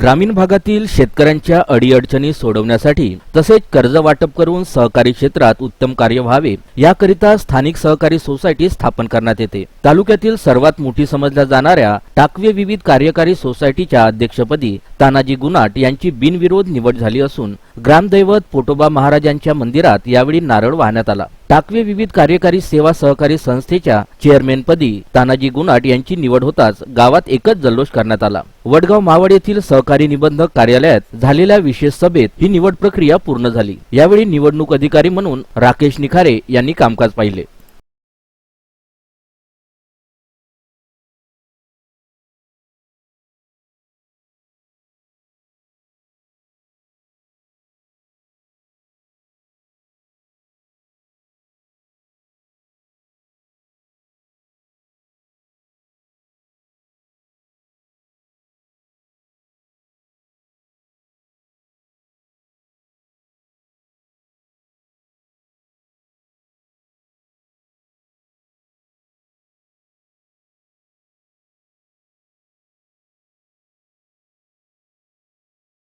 ग्रामीण भागातील शेतकऱ्यांच्या अडीअडचणी सोडवण्यासाठी तसेच कर्ज वाटप करून सहकारी क्षेत्रात उत्तम कार्य व्हावे याकरिता स्थानिक सहकारी सोसायटी स्थापन करण्यात येते. तालुक्यातील सर्वात मोठी समजल्या जाणाऱ्या टाकवे विविध कार्यकारी सोसायटीच्या अध्यक्षपदी तानाजी गुनाट यांची बिनविरोध निवड झाली असून ग्रामदैवत पोटोबा महाराजांच्या मंदिरात यावेळी नारळ वाहण्यात आला. टाकवे विविध कार्यकारी सेवा सहकारी संस्थेच्या चेअरमॅनपदी तानाजी गुनाट यांची निवड होताच गावात एकच जल्लोष करण्यात आला. वडगाव मावळ येथील सहकारी निबंधक कार्यालयात झालेल्या विशेष सभेत ही निवड प्रक्रिया पूर्ण झाली. यावेळी निवडणूक अधिकारी म्हणून राकेश निखारे यांनी कामकाज पाहिले.